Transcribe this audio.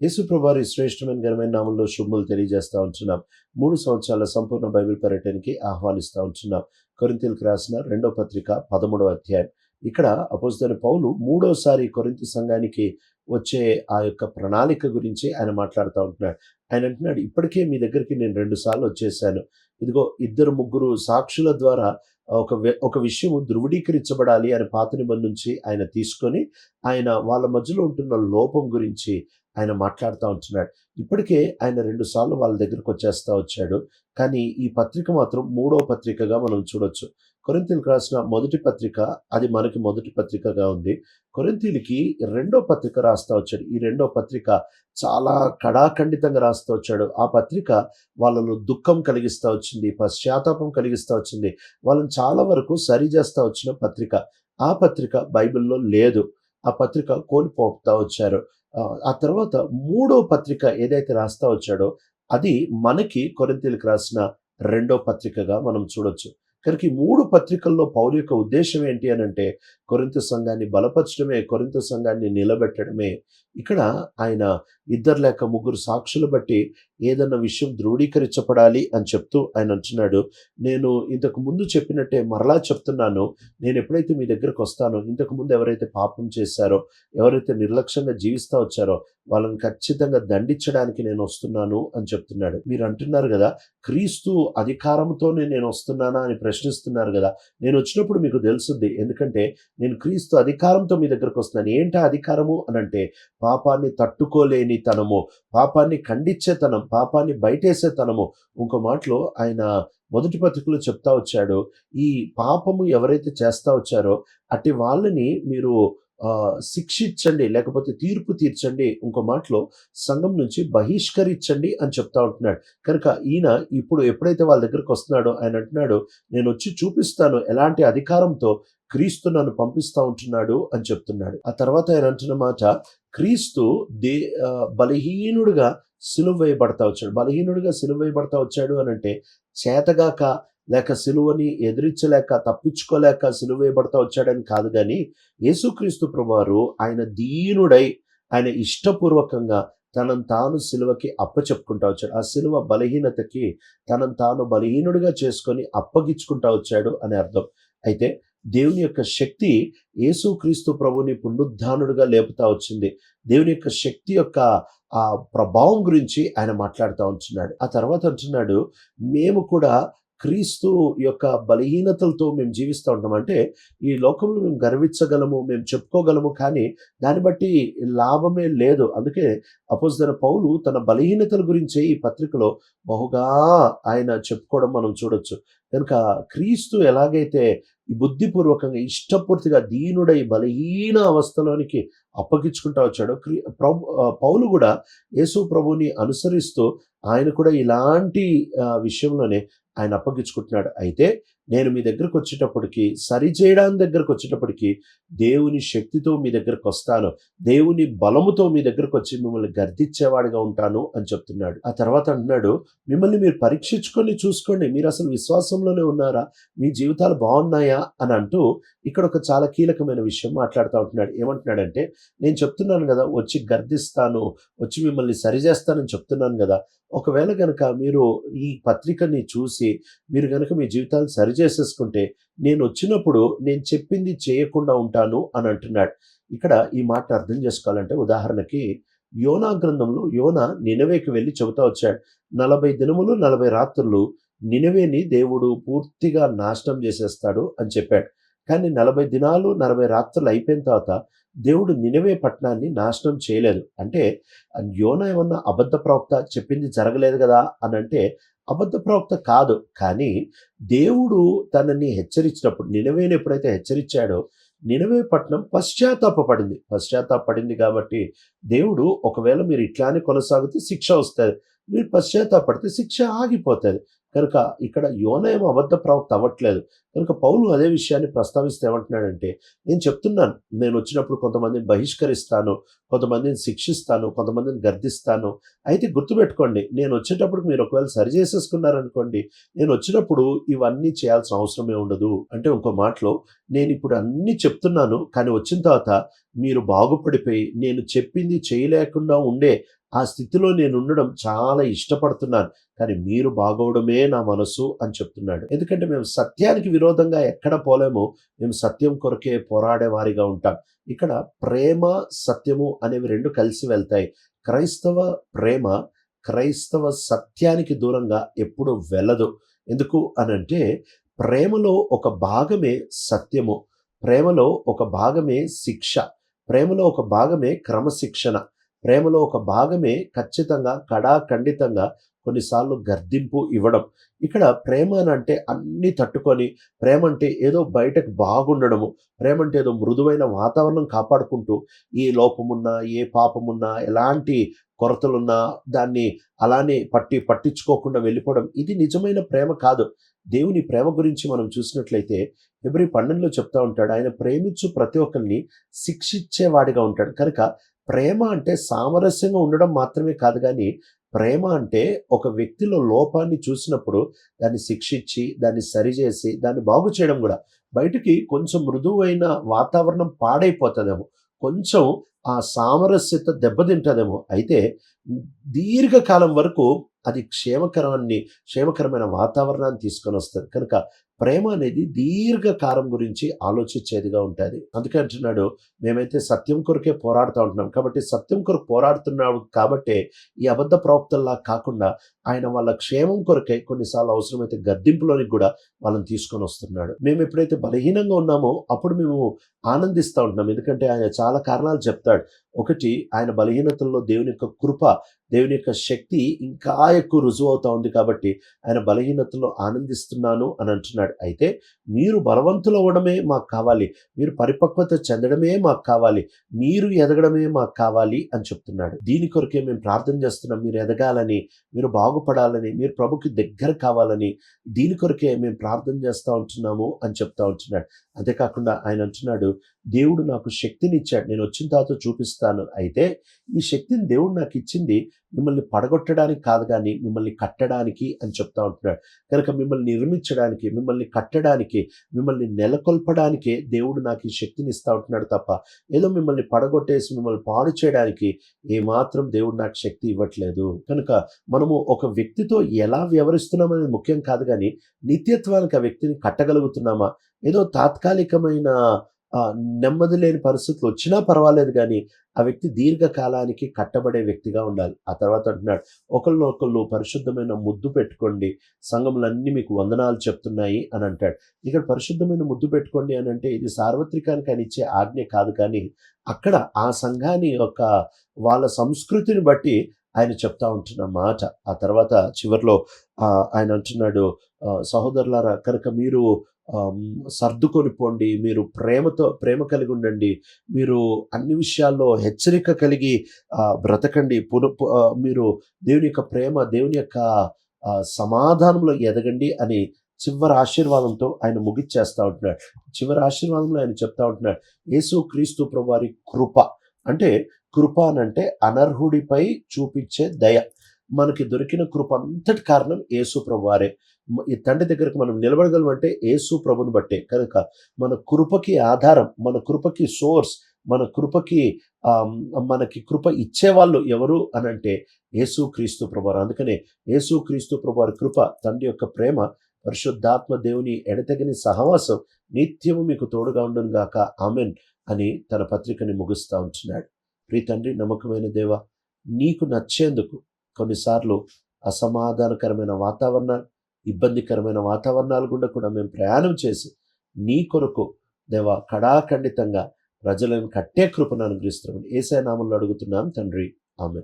యేసుప్రభారి శ్రేష్టమైన ఘనమైన నామంలో శుభములు తెలియజేస్తూ ఉంటున్నాం. మూడు సంవత్సరాల సంపూర్ణ బైబిల్ పర్యటనకి ఆహ్వానిస్తూ ఉంటున్నాం. కొరింతలకు రాసిన రెండో పత్రిక పదమూడవ అధ్యాయం. ఇక్కడ అపోజిదైన పౌలు మూడోసారి కొరింత సంఘానికి వచ్చే ఆ యొక్క ప్రణాళిక గురించి ఆయన మాట్లాడుతూ ఉంటున్నాడు. ఆయన అంటున్నాడు ఇప్పటికే మీ దగ్గరికి నేను రెండు సార్లు వచ్చేసాను. ఇదిగో ఇద్దరు ముగ్గురు సాక్షుల ద్వారా ఒక ఒక విషయం ధృవీకరించబడాలి అని పాత నిబంధన నుంచి ఆయన తీసుకొని ఆయన వాళ్ళ మధ్యలో ఉంటున్న లోపం గురించి ఆయన మాట్లాడుతూ ఉంటున్నాడు. ఇప్పటికే ఆయన రెండుసార్లు వాళ్ళ దగ్గరకు వచ్చేస్తూ వచ్చాడు. కానీ ఈ పత్రిక మాత్రం మూడో పత్రికగా మనం చూడొచ్చు. కొరింతీలకు రాసిన మొదటి పత్రిక అది మనకి మొదటి పత్రికగా ఉంది. కొరింతీలకి రెండో పత్రిక రాస్తూ వచ్చాడు. ఈ రెండో పత్రిక చాలా కడాఖండితంగా రాస్తూ వచ్చాడు. ఆ పత్రిక వాళ్ళను దుఃఖం కలిగిస్తూ వచ్చింది పశ్చాత్తాపం కలిగిస్తూ వచ్చింది. వాళ్ళని చాలా వరకు సరిచేస్తూ వచ్చిన పత్రిక. ఆ పత్రిక బైబిల్లో లేదు. ఆ పత్రిక కోల్పోతా వచ్చారు. ఆ, తర్వాత మూడో పత్రిక ఏదైతే రాస్తా వచ్చాడో అది మనకి కొరింతీలకు రాసిన రెండో పత్రికగా మనం చూడొచ్చు. కనుక ఈ మూడు పత్రికల్లో పౌరు యొక్క ఉద్దేశం ఏంటి అని అంటే కొరింత సంఘాన్ని బలపరచడమే కొరింత సంఘాన్ని నిలబెట్టడమే. ఇక్కడ ఆయన ఇద్దరు లేక ముగ్గురు సాక్షులు బట్టి ఏదన్నా విషయం ధృవీకరించబడాలి అని చెప్తూ ఆయన అంటున్నాడు. నేను ఇంతకు ముందు చెప్పినట్టే మరలా చెప్తున్నాను. నేను ఎప్పుడైతే మీ దగ్గరకు వస్తానో ఇంతకు ముందు ఎవరైతే పాపం చేశారో ఎవరైతే నిర్లక్ష్యంగా జీవిస్తూ వచ్చారో వాళ్ళని ఖచ్చితంగా దండించడానికి నేను వస్తున్నాను అని చెప్తున్నాడు. మీరు అంటున్నారు కదా క్రీస్తు అధికారంతోనే నేను వస్తున్నానా అని ప్రశ్నిస్తున్నారు కదా నేను వచ్చినప్పుడు మీకు తెలుసుద్ది. ఎందుకంటే నేను క్రీస్తు అధికారంతో మీ దగ్గరకు వస్తున్నాను. ఏంటి అధికారము? అని అంటే పాపాన్ని తట్టుకోలేని తనము పాపాన్ని ఖండించే తనం పాపాన్ని బయటేసే తనము ఇంకో మాటలో ఆయన మొదటి పత్రికలో చెప్తా వచ్చాడు ఈ పాపము ఎవరైతే చేస్తా వచ్చారో అట్టి వాళ్ళని మీరు శిక్షించండి లేకపోతే తీర్పు తీర్చండి ఇంకో మాటలో సంఘం నుంచి బహిష్కరించండి అని చెప్తా ఉంటున్నాడు. కనుక ఈయన ఇప్పుడు ఎప్పుడైతే వాళ్ళ దగ్గరకు వస్తున్నాడో ఆయన అంటున్నాడు నేను వచ్చి చూపిస్తాను ఎలాంటి అధికారంతో క్రీస్తు నన్ను పంపిస్తా ఉంటున్నాడు అని చెప్తున్నాడు. ఆ తర్వాత ఆయన అంటున్న మాట క్రీస్తు దే బలహీనుడుగా సిలువ వేయబడతా వచ్చాడు. బలహీనుడిగా సిలువ వేయబడతా వచ్చాడు అని అంటే చేతగాక లేక సిలువని ఎదిరించలేక తప్పించుకోలేక సిలువ వేయబడతా వచ్చాడని కాదు కానీ యేసుక్రీస్తు ప్రభువారు ఆయన దీనుడై ఆయన ఇష్టపూర్వకంగా తనను తాను సిలువకి అప్పచెప్పుకుంటా వచ్చాడు. ఆ సిలువ బలహీనతకి తనను తాను బలహీనుడిగా చేసుకొని అప్పగించుకుంటా వచ్చాడు అని అర్థం. అయితే దేవుని యొక్క శక్తి యేసుక్రీస్తు ప్రభుని పునరుద్ధానుడిగా లేపుతా వచ్చింది. దేవుని యొక్క శక్తి యొక్క ఆ ప్రభావం గురించి ఆయన మాట్లాడుతూ ఉంటున్నాడు. ఆ తర్వాత అంటున్నాడు మేము కూడా క్రీస్తు యొక్క బలహీనతలతో మేము జీవిస్తూ ఉంటాం అంటే ఈ లోకంలో మేము గర్వించగలము మేము చెప్పుకోగలము కానీ దాన్ని బట్టి లాభమే లేదు. అందుకే అపోజిదైన పౌలు తన బలహీనతల గురించే ఈ పత్రికలో బహుగా ఆయన చెప్పుకోవడం మనం చూడొచ్చు. కనుక క్రీస్తు ఎలాగైతే బుద్ధిపూర్వకంగా ఇష్టపూర్తిగా దీనుడై బలహీన అవస్థలోనికి అప్పగించుకుంటా వచ్చాడు. క్రి ప్రభు పౌలు కూడా యేసు ప్రభుని అనుసరిస్తూ ఆయన కూడా ఇలాంటి విషయంలోనే ఆయన అప్పగించుకుంటున్నాడు. అయితే నేను మీ దగ్గరకు వచ్చేటప్పటికి సరి చేయడానికి దగ్గరకు వచ్చేటప్పటికి దేవుని శక్తితో మీ దగ్గరకు వస్తాను. దేవుని బలముతో మీ దగ్గరకు వచ్చి మిమ్మల్ని గర్దించేవాడిగా ఉంటాను అని చెప్తున్నాడు. ఆ తర్వాత అంటున్నాడు మిమ్మల్ని మీరు పరీక్షించుకొని చూసుకోండి. మీరు అసలు విశ్వాసంలోనే ఉన్నారా? మీ జీవితాలు బాగున్నాయా? అని అంటూ ఇక్కడ ఒక చాలా కీలకమైన విషయం మాట్లాడుతూ ఉంటున్నాడు. ఏమంటున్నాడంటే నేను చెప్తున్నాను కదా వచ్చి గర్దిస్తాను వచ్చి మిమ్మల్ని సరిచేస్తానని చెప్తున్నాను కదా ఒకవేళ కనుక మీరు ఈ పత్రికని చూసి మీరు కనుక మీ జీవితాలు సరి చేసేసుకుంటే నేను వచ్చినప్పుడు నేను చెప్పింది చేయకుండా ఉంటాను అని అంటున్నాడు. ఇక్కడ ఈ మాట అర్థం చేసుకోవాలంటే ఉదాహరణకి యోనా గ్రంథంలో యోన నినవేకి వెళ్ళి చెబుతా వచ్చాడు. నలభై దినములు నలభై రాత్రులు నినవేని దేవుడు పూర్తిగా నాశనం చేసేస్తాడు అని చెప్పాడు. కానీ నలభై దినాలు నలభై రాత్రులు అయిపోయిన తర్వాత దేవుడు నినవే పట్టణాన్ని నాశనం చేయలేదు. అంటే యోన ఏమన్నా అబద్ధ ప్రవక్త చెప్పింది జరగలేదు కదా అని అంటే అబద్ధ ప్రవక్త కాదు. కానీ దేవుడు తనని హెచ్చరించినప్పుడు నినవేని ఎప్పుడైతే హెచ్చరించాడో నినవే పట్టణం పశ్చాత్తాపడింది పశ్చాత్తాపడింది కాబట్టి దేవుడు ఒకవేళ మీరు ఇట్లానే కొనసాగితే శిక్ష వస్తుంది. మీరు పశ్చాత్తాపడితే శిక్ష ఆగిపోతుంది. కనుక ఇక్కడ యోనయం అబద్ధ ప్రవక్త అవ్వట్లేదు. కనుక పౌలు అదే విషయాన్ని ప్రస్తావిస్తే ఏమంటున్నాడంటే నేను చెప్తున్నాను నేను వచ్చినప్పుడు కొంతమందిని బహిష్కరిస్తాను కొంతమందిని శిక్షిస్తాను కొంతమందిని గర్దిస్తాను అయితే గుర్తుపెట్టుకోండి నేను వచ్చేటప్పుడు మీరు ఒకవేళ సరి చేసేసుకున్నారనుకోండి నేను వచ్చినప్పుడు ఇవన్నీ చేయాల్సిన అవసరమే ఉండదు. అంటే ఇంకో మాటలో నేను ఇప్పుడు అన్నీ చెప్తున్నాను కానీ వచ్చిన తర్వాత మీరు బాగుపడిపోయి నేను చెప్పింది చేయలేకుండా ఉండే ఆ స్థితిలో నేను ఉండడం చాలా ఇష్టపడుతున్నాను కానీ మీరు బాగోవడమే నా మనసు అని చెప్తున్నాడు. ఎందుకంటే మేము సత్యానికి విరోధంగా ఎక్కడ పోలేమో మేము సత్యం కొరకే పోరాడే వారిగా ఉంటాం. ఇక్కడ ప్రేమ సత్యము అనేవి రెండు కలిసి వెళ్తాయి. క్రైస్తవ ప్రేమ క్రైస్తవ సత్యానికి దూరంగా ఎప్పుడు వెళ్ళదు. ఎందుకు అనంటే ప్రేమలో ఒక భాగమే సత్యము ప్రేమలో ఒక భాగమే శిక్ష ప్రేమలో ఒక భాగమే క్రమశిక్షణ. ప్రేమలో ఒక భాగమే ఖచ్చితంగా కడాఖండితంగా కొన్నిసార్లు గర్దింపు ఇవ్వడం. ఇక్కడ ప్రేమ అని అంటే అన్నీ తట్టుకొని ప్రేమ అంటే ఏదో బయటకు బాగుండడము ప్రేమ అంటే ఏదో మృదువైన వాతావరణం కాపాడుకుంటూ ఏ లోపమున్నా ఏ పాపమున్నా ఎలాంటి కొరతలున్నా దాన్ని అలానే పట్టి పట్టించుకోకుండా వెళ్ళిపోవడం ఇది నిజమైన ప్రేమ కాదు. దేవుని ప్రేమ గురించి మనం చూసినట్లయితే ఫిబ్రవరి పన్నెండులో చెప్తా ఉంటాడు ఆయన ప్రేమించు ప్రతి ఒక్కరిని శిక్షించేవాడిగా ఉంటాడు. కనుక ప్రేమ అంటే సామరస్యంగా ఉండడం మాత్రమే కాదు కానీ ప్రేమ అంటే ఒక వ్యక్తిలో లోపాన్ని చూసినప్పుడు దాన్ని శిక్షించి దాన్ని సరిచేసి దాన్ని బాగు చేయడం కూడా. బయటికి కొంచెం మృదువైన వాతావరణం పాడైపోతుందేమో. కొంచెం ఆ సామరస్యత దెబ్బతింటుందేమో. అయితే దీర్ఘకాలం వరకు అది క్షేమకరాన్ని క్షేమకరమైన వాతావరణాన్ని తీసుకొని వస్తుంది. కనుక ప్రేమ అనేది దీర్ఘకాలం గురించి ఆలోచించేదిగా ఉంటుంది. అందుకే అంటున్నాడు మేమైతే సత్యం కొరకే పోరాడుతూ ఉంటున్నాం. కాబట్టి సత్యం కొరకు పోరాడుతున్నాడు కాబట్టే ఈ అబద్ధ ప్రవక్తల్లా కాకుండా ఆయన వాళ్ళ క్షేమం కొరకే కొన్నిసార్లు అవసరమైతే గద్దెంపులోనికి కూడా వాళ్ళని తీసుకొని వస్తున్నాడు. మేము ఎప్పుడైతే బలహీనంగా ఉన్నామో అప్పుడు మేము ఆనందిస్తూ ఉంటున్నాం. ఎందుకంటే ఆయన చాలా కారణాలు చెప్తాడు. ఒకటి ఆయన బలహీనతల్లో దేవుని యొక్క కృప దేవుని యొక్క శక్తి ఇంకా ఎక్కువ రుజువు అవుతా ఉంది కాబట్టి ఆయన బలహీనతలో ఆనందిస్తున్నాను అని అంటున్నాడు. అయితే మీరు బలవంతులు అవ్వడమే మాకు కావాలి. మీరు పరిపక్వత చెందడమే మాకు కావాలి. మీరు ఎదగడమే మాకు కావాలి అని చెప్తున్నాడు. దీని కొరకే మేము ప్రార్థన చేస్తున్నాం. మీరు ఎదగాలని మీరు బాగుపడాలని మీరు ప్రభుకి దగ్గర కావాలని దీని కొరకే మేము ప్రార్థన చేస్తూ ఉంటున్నాము అని చెప్తా ఉంటున్నాడు. అంతేకాకుండా ఆయన అంటున్నాడు దేవుడు నాకు శక్తిని ఇచ్చాడు నేను వచ్చిన తర్వాత చూపిస్తాను. అయితే ఈ శక్తిని దేవుడు నాకు ఇచ్చింది మిమ్మల్ని పడగొట్టడానికి కాదు కానీ మిమ్మల్ని కట్టడానికి అని చెప్తా ఉంటున్నాడు. కనుక మిమ్మల్ని నిర్మించడానికి మిమ్మల్ని కట్టడానికి మిమ్మల్ని నెలకొల్పడానికే దేవుడు నాకు ఈ శక్తిని ఇస్తా ఉంటున్నాడు తప్ప ఏదో మిమ్మల్ని పడగొట్టేసి మిమ్మల్ని పాడు చేయడానికి ఏమాత్రం దేవుడు నాకు శక్తి ఇవ్వట్లేదు. కనుక మనము ఒక వ్యక్తితో ఎలా వ్యవహరిస్తున్నాం అనేది ముఖ్యం కాదు కానీ నిత్యత్వానికి ఆ వ్యక్తిని కట్టగలుగుతున్నామా? ఏదో తాత్కాలిక తాత్కాలికమైన నెమ్మది లేని పరిస్థితులు వచ్చినా పర్వాలేదు కానీ ఆ వ్యక్తి దీర్ఘకాలానికి కట్టబడే వ్యక్తిగా ఉండాలి. ఆ తర్వాత అంటున్నాడు ఒకళ్ళు పరిశుద్ధమైన ముద్దు పెట్టుకోండి సంఘములన్నీ మీకు వందనాలు చెప్తున్నాయి అని అంటాడు. ఇక్కడ పరిశుద్ధమైన ముద్దు పెట్టుకోండి అని అంటే ఇది సార్వత్రికానికి అని ఇచ్చే ఆజ్ఞ కాదు కానీ అక్కడ ఆ సంఘాన్ని యొక్క వాళ్ళ సంస్కృతిని బట్టి ఆయన చెప్తా ఉంటున్న మాట. ఆ తర్వాత చివరిలో ఆయన అంటున్నాడు సహోదరులారా కనుక మీరు సర్దుకొని పోండి మీరు ప్రేమతో ప్రేమ కలిగి ఉండండి మీరు అన్ని విషయాల్లో హెచ్చరిక కలిగి బ్రతకండి. పున మీరు దేవుని యొక్క ప్రేమ దేవుని యొక్క సమాధానంలో ఎదగండి అని చివరి ఆశీర్వాదంతో ఆయన ముగిచ్చేస్తూ ఉంటున్నాడు. చివరి ఆశీర్వాదంలో ఆయన చెప్తా ఉంటున్నాడు యేసు క్రీస్తు ప్రభువారి కృప. అంటే కృప అనంటే అనర్హుడిపై చూపించే దయ. మనకి దొరికిన కృప అంతటి కారణం యేసు ప్రభువారే. ఈ తండ్రి దగ్గరకు మనం నిలబడగలమంటే యేసు ప్రభుని బట్టే. కనుక మన కృపకి ఆధారం మన కృపకి సోర్స్ మన కృపకి మనకి కృప ఇచ్చేవాళ్ళు ఎవరు అని అంటే యేసు క్రీస్తు ప్రభు అందుకనే యేసు క్రీస్తు ప్రభువారి కృప తండ్రి యొక్క ప్రేమ పరిశుద్ధాత్మ దేవుని ఎడతెగని సహవాసం నిత్యము మీకు తోడుగా ఉండను గాక. ఆమెన్ అని తన పత్రికని ముగుస్తూ ఉంటున్నాడు. ప్రీ తండ్రి నమ్మకమైన దేవ నీకు నచ్చేందుకు కొన్నిసార్లు అసమాధానకరమైన వాతావరణాలు ఇబ్బందికరమైన వాతావరణాలు గుండా కూడా మేము ప్రయాణం చేసి నీ కొరకు దేవ కడాఖండితంగా ప్రజలను కట్టే కృపను అనుగ్రహిస్తున్నాం ఏసే నామంలో అడుగుతున్నాం తండ్రి. ఆమె